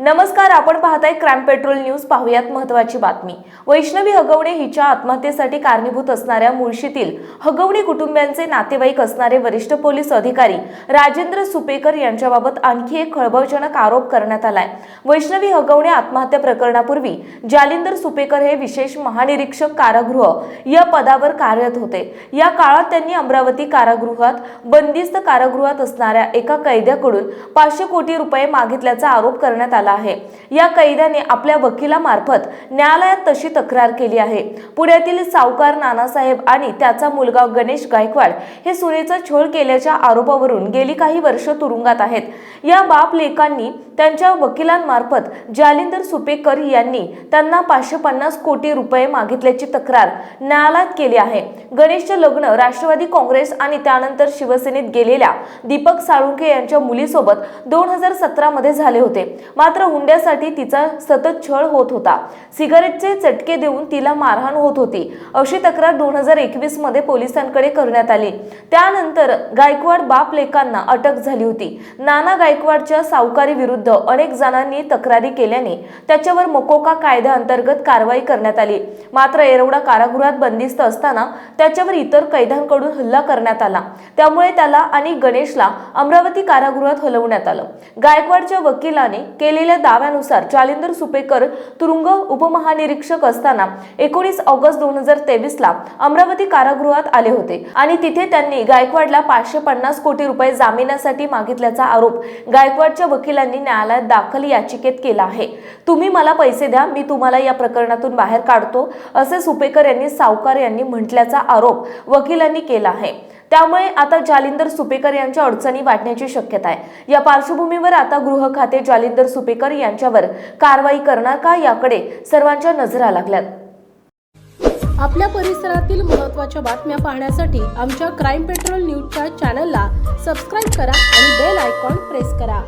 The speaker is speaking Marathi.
नमस्कार आपण पाहताय क्राईम पेट्रोल न्यूज. पाहुयात महत्वाची बातमी. वैष्णवी हगवणे हिच्या आत्महत्येसाठी कारणीभूत असणाऱ्या मुळशीतील हगवणे कुटुंबियांचे नातेवाईक असणारे वरिष्ठ पोलीस अधिकारी राजेंद्र सुपेकर यांच्याबाबत आणखी एक खळबळजनक आरोप करण्यात आलाय. वैष्णवी हगवणे आत्महत्या प्रकरणापूर्वी जालिंदर सुपेकर हे विशेष महानिरीक्षक कारागृह या पदावर कार्यरत होते. या काळात त्यांनी अमरावती कारागृहात बंदिस्त कारागृहात असणाऱ्या एका कैद्याकडून पाचशे कोटी रुपये मागितल्याचा आरोप करण्यात आला झाला आहे. या कैद्याने आपल्या वकिलामार्फत न्यायालयात तशी तक्रार केली आहे. पुण्यातील सावकार नानासाहेब आणि त्याचा मुलगा गणेश गायकवाड हे सुनेचा छळ केल्याच्या आरोपावरून गेली काही वर्ष तुरुंगात आहेत. या बाप लेकांनी त्यांच्या वकिलांमार्फत जालिंदर सुपेकर यांनी त्यांना पाचशे पन्नास कोटी रुपये मागितल्याची तक्रार न्यायालयात केली आहे. गणेशचे लग्न राष्ट्रवादी काँग्रेस आणि त्यानंतर शिवसेनेत गेलेल्या दीपक साळुंके यांच्या मुलीसोबत दोन हजार सतरामध्ये झाले होते. मात्र हुंड्यासाठी तिचा सतत छळ होत होता. सिगारेटचे चटके देऊन तिला मारहाण होत होती. अशी तक्रार दोन हजार एकवीसमध्ये पोलिसांकडे करण्यात आली. त्यानंतर गायकवाड बाप लेकांना अटक झाली होती. नाना गायकवाडच्या सावकारी विरुद्ध अनेक जणांनी तक्रारी केल्याने त्याच्यावर मकोका कायद्याअंतर्गत कारवाई करण्यात आली. मात्र येरवडा कारागृहात बंदिस्त असताना त्याच्यावर इतर कैद्यांकडून हल्ला करण्यात आला. त्यामुळे त्याला आणि गणेशला अमरावती कारागृहात हलवण्यात आलं. गायकवाडच्या वकिलाने केले केलेल्या दाव्यानुसार जालिंदर सुपेकर तुरुंग उपमहानिरीक्षक असताना एकोणीस ऑगस्ट दोन हजार तेवीस ला अमरावती कारागृहात आले होते. आणि तिथे त्यांनी गायकवाडला पाचशे पन्नास कोटी रुपये जामिनासाठी मागितल्याचा आरोप गायकवाडच्या वकिलांनी न्यायालयात दाखल याचिकेत केला आहे. तुम्ही मला पैसे द्या मी तुम्हाला या प्रकरणातून बाहेर काढतो असे सुपेकर यांनी सावकार यांनी म्हटल्याचा आरोप वकिलांनी केला आहे. त्यामुळे आता जालिंदर सुपेकर यांच्या अडचणी वाटण्याची शक्यता आहे. या पार्श्वभूमीवर आता गृह खाते जालिंदर सुपेकर यांच्यावर कारवाई करणार का याकडे सर्वांच्या नजरा लागल्यात. आपल्या परिसरातील महत्त्वाच्या बातम्या पाहण्यासाठी आमच्या क्राईम पेट्रोल न्यूजच्या चॅनलला सबस्क्राईब करा आणि बेल आयकॉन प्रेस करा.